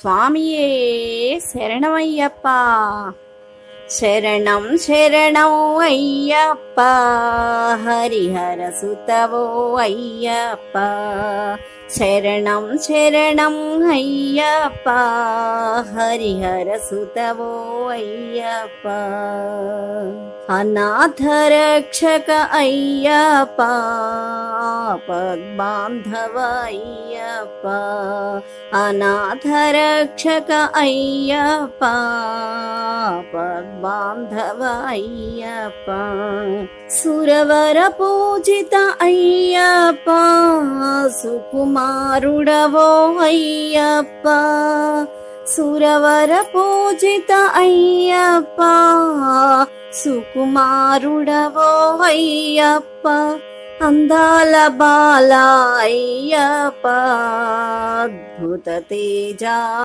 స్వామియే శరణమయ్యప్ప. శరణం శరణం అయ్యప్ప. హరిహర సుతవో అయ్యప్ప. శరణం శరణం అయ్యప్ప. హరిహర సుతవో అయ్యప్ప. అనాథ రక్షక అయ్యప్ప. अप अनाथरक्षक अय्यप्प अप्पा सुरवरपूजित अय्यप्प सुकुमारुडवो अय्यप्प सुरवरपूजित अय्यप्प सुकुमारुडवो अय्यप्प। అందాల బాల అయ్యప్ప అద్భుత తేజ.